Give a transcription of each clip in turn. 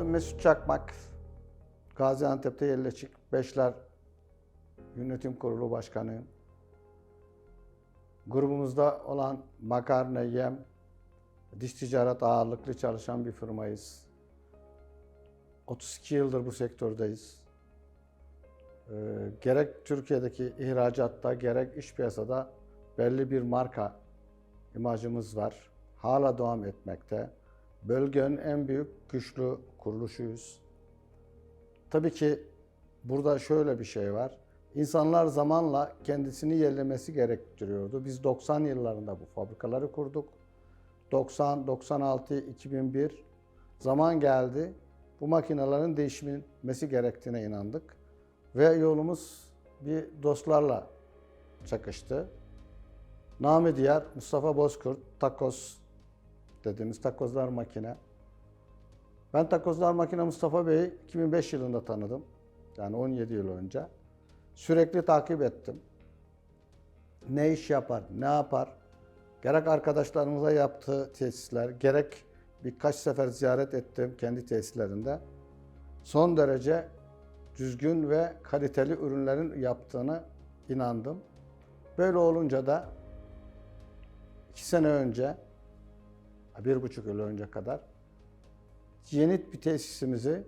Adım Mesut Çakmak. Gaziantep'te Yerleşik Beşler Yönetim Kurulu Başkanıyım. Grubumuzda olan makarna, yem, diş ticaret ağırlıklı çalışan bir firmayız. 32 yıldır bu sektördeyiz. Ee, gerek Türkiye'deki ihracatta gerek iş piyasada belli bir marka imajımız var. Hala devam etmekte. Bölgenin en büyük güçlü kuruluşuyuz. Tabii ki burada şöyle bir şey var. İnsanlar zamanla kendisini yerlemesi gerektiriyordu. Biz 90 yıllarında bu fabrikaları kurduk. 90, 96, 2001 zaman geldi. Bu makinelerin değişmesi gerektiğine inandık. Ve yolumuz bir dostlarla çakıştı. Nami diğer Mustafa Bozkurt, Takos dediğimiz takozlar makine. Ben takozlar makine Mustafa Bey'i 2005 yılında tanıdım. Yani 17 yıl önce. Sürekli takip ettim. Ne iş yapar, ne yapar? Gerek arkadaşlarımıza yaptığı tesisler, gerek birkaç sefer ziyaret ettim kendi tesislerinde. Son derece düzgün ve kaliteli ürünlerin yaptığını inandım. Böyle olunca da iki sene önce, bir buçuk yıl önce kadar yeni bir tesisimizi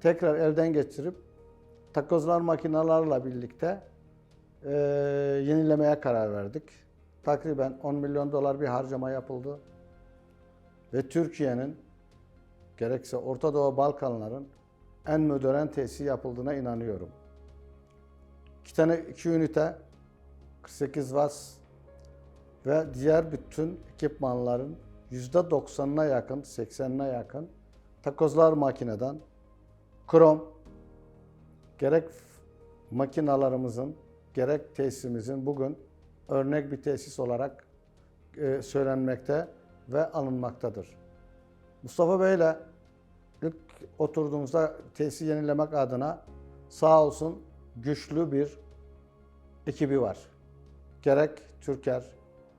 tekrar elden geçirip takozlar makinalarla birlikte e, yenilemeye karar verdik. Takriben 10 milyon dolar bir harcama yapıldı. Ve Türkiye'nin gerekse Orta Doğu Balkanların en modern tesisi yapıldığına inanıyorum. İki tane iki ünite 48 watt ve diğer bütün ekipmanların %90'ına yakın, 80'ine yakın takozlar makineden krom gerek makinalarımızın gerek tesisimizin bugün örnek bir tesis olarak e, söylenmekte ve alınmaktadır. Mustafa Bey'le ilk oturduğumuzda tesisi yenilemek adına sağ olsun güçlü bir ekibi var. Gerek Türker,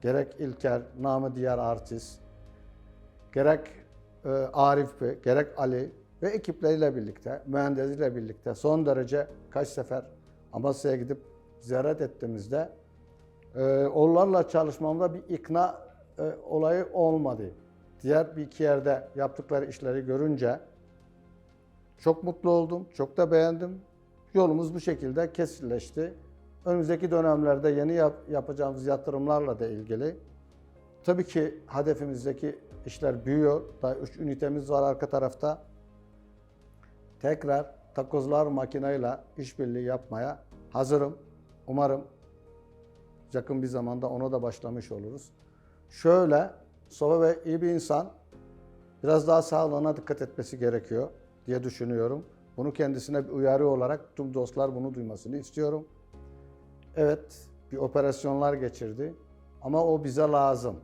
gerek İlker, namı diğer artist, gerek e, Arif Bey, gerek Ali ve ekipleriyle birlikte, mühendisiyle birlikte son derece kaç sefer Amasya'ya gidip ziyaret ettiğimizde e, onlarla çalışmamda bir ikna e, olayı olmadı. Diğer bir iki yerde yaptıkları işleri görünce çok mutlu oldum, çok da beğendim. Yolumuz bu şekilde kesinleşti. Önümüzdeki dönemlerde yeni yap, yapacağımız yatırımlarla da ilgili tabii ki hedefimizdeki işler büyüyor. Daha 3 ünitemiz var arka tarafta. Tekrar takozlar makineyle işbirliği yapmaya hazırım. Umarım yakın bir zamanda ona da başlamış oluruz. Şöyle, Mustafa Bey iyi bir insan. Biraz daha sağlığına dikkat etmesi gerekiyor diye düşünüyorum. Bunu kendisine bir uyarı olarak tüm dostlar bunu duymasını istiyorum. Evet, bir operasyonlar geçirdi ama o bize lazım.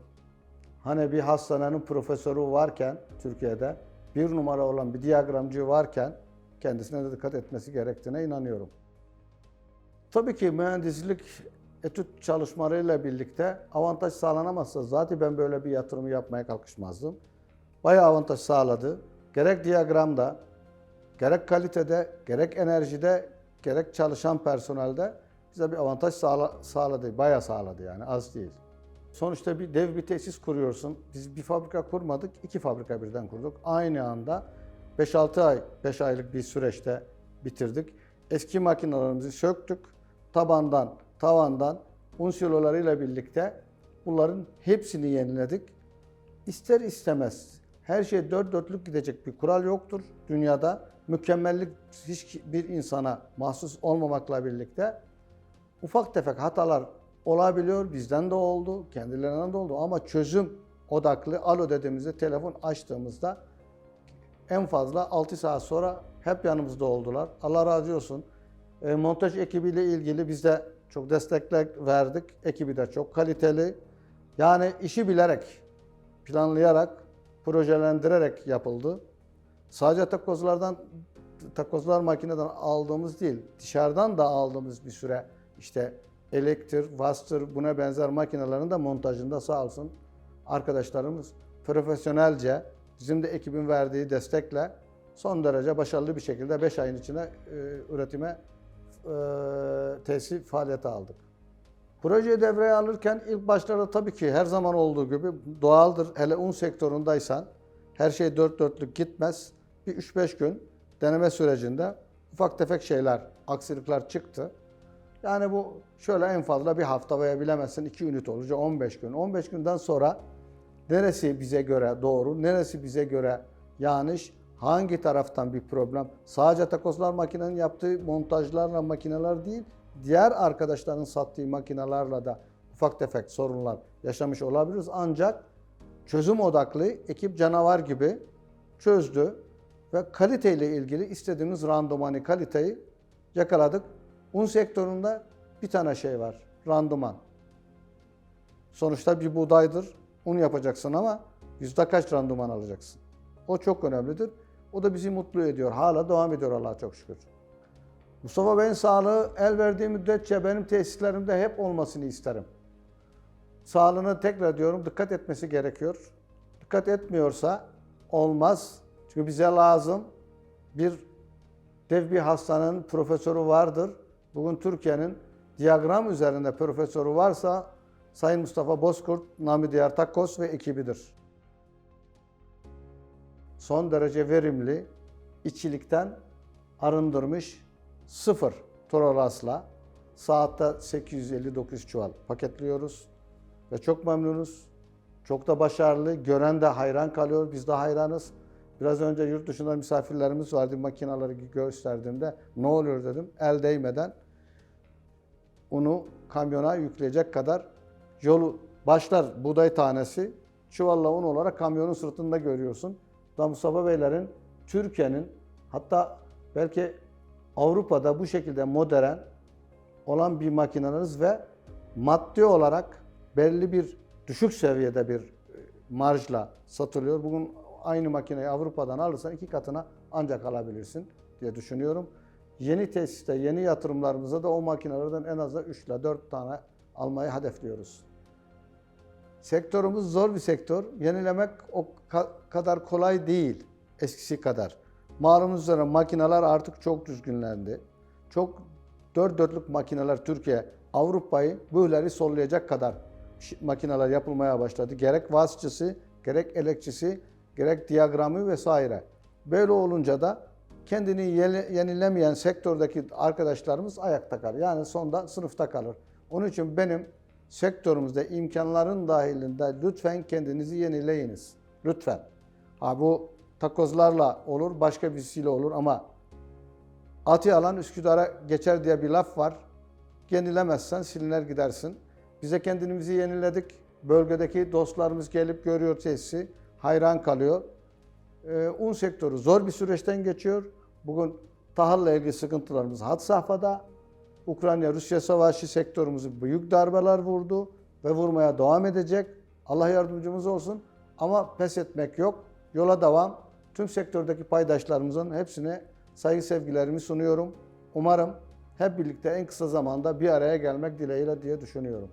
Hani bir hastanenin profesörü varken Türkiye'de bir numara olan bir diyagramcı varken kendisine de dikkat etmesi gerektiğine inanıyorum. Tabii ki mühendislik etüt çalışmalarıyla birlikte avantaj sağlanamazsa zaten ben böyle bir yatırımı yapmaya kalkışmazdım. Bayağı avantaj sağladı. Gerek diyagramda, gerek kalitede, gerek enerjide, gerek çalışan personelde bize bir avantaj sağla, sağladı. Bayağı sağladı yani az değil. Sonuçta bir dev bir tesis kuruyorsun. Biz bir fabrika kurmadık, iki fabrika birden kurduk. Aynı anda 5-6 ay, 5 aylık bir süreçte bitirdik. Eski makinelerimizi söktük. Tabandan, tavandan, un silolarıyla birlikte bunların hepsini yeniledik. İster istemez her şey dört dörtlük gidecek bir kural yoktur dünyada. Mükemmellik hiç bir insana mahsus olmamakla birlikte ufak tefek hatalar olabiliyor. Bizden de oldu, kendilerinden de oldu ama çözüm odaklı alo dediğimizde telefon açtığımızda en fazla 6 saat sonra hep yanımızda oldular. Allah razı olsun. E, montaj ekibiyle ilgili biz de çok destekler verdik. Ekibi de çok kaliteli. Yani işi bilerek, planlayarak, projelendirerek yapıldı. Sadece takozlardan, takozlar makineden aldığımız değil, dışarıdan da aldığımız bir süre işte elektrik, Vaster buna benzer makinelerin de montajında sağ olsun arkadaşlarımız profesyonelce bizim de ekibin verdiği destekle son derece başarılı bir şekilde 5 ayın içine e, üretime e, tesis faaliyete aldık. Projeyi devreye alırken ilk başlarda tabii ki her zaman olduğu gibi doğaldır. Hele un sektöründeysen her şey dört dörtlük gitmez. Bir 3-5 gün deneme sürecinde ufak tefek şeyler, aksilikler çıktı. Yani bu şöyle en fazla bir hafta veya bilemezsin 2 ünit olunca 15 gün. 15 günden sonra neresi bize göre doğru, neresi bize göre yanlış, hangi taraftan bir problem. Sadece takozlar makinenin yaptığı montajlarla makineler değil, diğer arkadaşların sattığı makinelerle de ufak tefek sorunlar yaşamış olabiliriz. Ancak çözüm odaklı ekip canavar gibi çözdü ve kaliteyle ilgili istediğimiz randımanı, kaliteyi yakaladık. Un sektöründe bir tane şey var, randıman. Sonuçta bir buğdaydır, un yapacaksın ama yüzde kaç randıman alacaksın? O çok önemlidir. O da bizi mutlu ediyor. Hala devam ediyor Allah'a çok şükür. Mustafa Bey'in sağlığı el verdiği müddetçe benim tesislerimde hep olmasını isterim. Sağlığına tekrar diyorum dikkat etmesi gerekiyor. Dikkat etmiyorsa olmaz. Çünkü bize lazım bir dev bir hastanın profesörü vardır. Bugün Türkiye'nin diyagram üzerinde profesörü varsa Sayın Mustafa Bozkurt, Nami Diyar Takkos ve ekibidir. Son derece verimli, içilikten arındırmış sıfır tolerance'la saatte 850-900 çuval paketliyoruz ve çok memnunuz. Çok da başarılı. Gören de hayran kalıyor. Biz de hayranız. Biraz önce yurt dışında misafirlerimiz vardı. Makinaları gösterdiğimde ne oluyor dedim. El değmeden unu kamyona yükleyecek kadar yolu başlar buğday tanesi çuvalla un olarak kamyonun sırtında görüyorsun. Da Mustafa Beylerin Türkiye'nin hatta belki Avrupa'da bu şekilde modern olan bir makineniz ve maddi olarak belli bir düşük seviyede bir e, marjla satılıyor. Bugün aynı makineyi Avrupa'dan alırsan iki katına ancak alabilirsin diye düşünüyorum. Yeni tesiste, yeni yatırımlarımıza da o makinelerden en az da 3 ile 4 tane almayı hedefliyoruz. Sektörümüz zor bir sektör. Yenilemek o ka- kadar kolay değil eskisi kadar. Malumunuz üzere makineler artık çok düzgünlendi. Çok dört dörtlük makineler Türkiye, Avrupa'yı böyleleri sollayacak kadar makineler yapılmaya başladı. Gerek vasıtçısı, gerek elekçisi, gerek diyagramı vesaire. Böyle olunca da kendini yeni- yenilemeyen sektördeki arkadaşlarımız ayakta kalır. Yani sonda sınıfta kalır. Onun için benim sektörümüzde imkanların dahilinde lütfen kendinizi yenileyiniz. Lütfen. Ha bu takozlarla olur, başka birisiyle olur ama atı alan Üsküdar'a geçer diye bir laf var. Yenilemezsen siliner gidersin. Bize kendimizi yeniledik. Bölgedeki dostlarımız gelip görüyor tesisi, hayran kalıyor. Ee, un sektörü zor bir süreçten geçiyor. Bugün tahılla ilgili sıkıntılarımız had safhada. Ukrayna-Rusya savaşı sektörümüzü büyük darbeler vurdu ve vurmaya devam edecek. Allah yardımcımız olsun. Ama pes etmek yok. Yola devam. Tüm sektördeki paydaşlarımızın hepsine saygı sevgilerimi sunuyorum. Umarım hep birlikte en kısa zamanda bir araya gelmek dileğiyle diye düşünüyorum.